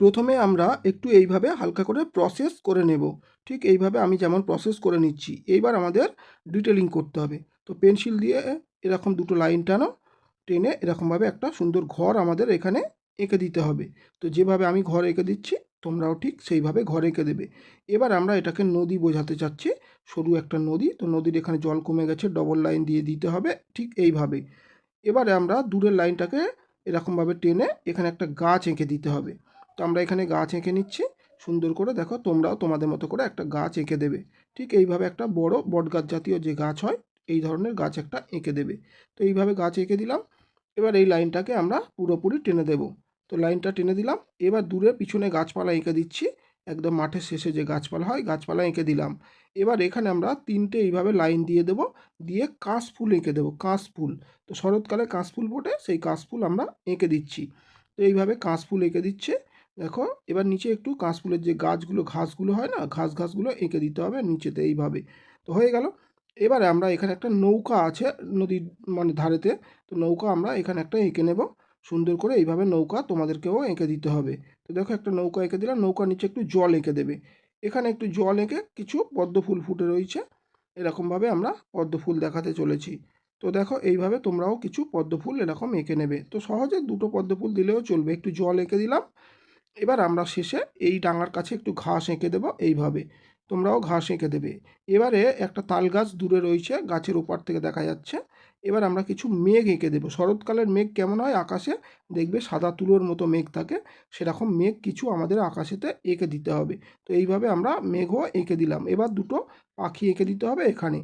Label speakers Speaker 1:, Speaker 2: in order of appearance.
Speaker 1: প্রথমে আমরা একটু এইভাবে হালকা করে প্রসেস করে নেব। ঠিক এইভাবে আমি যেমন প্রসেস করে নিচ্ছি, এইবার আমাদের ডিটেলিং করতে হবে। তো পেন্সিল দিয়ে এরকম দুটো লাইন টানো, টেনে এরকমভাবে একটা সুন্দর ঘর আমাদের এখানে এঁকে দিতে হবে। তো যেভাবে আমি ঘর এঁকে দিচ্ছি, তোমরাও ঠিক সেইভাবে ঘর এঁকে দেবে। এবার আমরা এটাকে নদী বোঝাতে চাচ্ছি। সরু একটা নদী, তো নদীর এখানে জল কমে গেছে ডবল লাইন দিয়ে দিতে হবে, ঠিক এইভাবে। এবারে আমরা দূরের লাইনটাকে এরকমভাবে টেনে এখানে একটা গাছ এঁকে দিতে হবে। তো আমরা এখানে গাছ এঁকে নিচ্ছি। সুন্দর করে দেখো তোমরাও তোমাদের মতো করে একটা গাছ এঁকে দেবে। ঠিক এইভাবে একটা বড় বটগাছ জাতীয় যে গাছ হয়, এই ধরনের গাছ একটা এঁকে দেবে। তো এইভাবে গাছ এঁকে দিলাম। এবার এই লাইনটাকে আমরা পুরোপুরি টেনে দেব। তো লাইনটা টেনে দিলাম। এবার দূরে পিছনে গাছপালা এঁকে দিচ্ছি। একদম মাঠের শেষে যে গাছপালা হয়, গাছপালা এঁকে দিলাম। এবার এখানে আমরা তিনটে এইভাবে লাইন দিয়ে দেব। দিয়ে কাশ ফুল এঁকে দেবো কাশ ফুল। তো শরৎকালে কাশ ফুল ফোটে, সেই কাশ ফুল আমরা এঁকে দিচ্ছি। তো এইভাবে কাশ ফুল এঁকে দিচ্ছে। দেখো, এবার নিচে একটু কাশফুলের যে গাছগুলো, ঘাসগুলো হয় না, ঘাস ঘাসগুলো এঁকে দিতে হবে নিচেতে এইভাবে। তো হয়ে গেল। এবারে আমরা এখানে একটা নৌকা আছে নদীর মানে ধারেতে। তো নৌকা আমরা এখানে একটা এঁকে নেব। সুন্দর করে এইভাবে নৌকা তোমাদেরকেও এঁকে দিতে হবে। তো দেখো একটা নৌকা এঁকে দিলাম। নৌকার নিচে একটু জল এঁকে দেবে। এখানে একটু জল এঁকে কিছু পদ্ম ফুল ফুটে রয়েছে। এরকমভাবে আমরা পদ্ম ফুল দেখাতে চলেছি। তো দেখো, এইভাবে তোমরাও কিছু পদ্ম ফুল এরকম এঁকে নেবে। তো সহজে দুটো পদ্ম ফুল দিলেও চলবে। একটু জল এঁকে দিলাম। এবার আমরা শেষে এই ডাঙার কাছে একটু ঘাস এঁকে দেবো এইভাবে। তোমরাও ঘাস এঁকে দেবে। এবারে একটা তাল গাছ দূরে রয়েছে, গাছের ওপার থেকে দেখা যাচ্ছে। এবার আমরা কিছু মেঘ এঁকে দেবো। শরৎকালের মেঘ কেমন হয় আকাশে? দেখবে সাদা তুলোর মতো মেঘ থাকে। সেরকম মেঘ কিছু আমাদের আকাশেতে এঁকে দিতে হবে। তো এইভাবে আমরা মেঘও এঁকে দিলাম। এবার দুটো পাখি এঁকে দিতে হবে এখানে।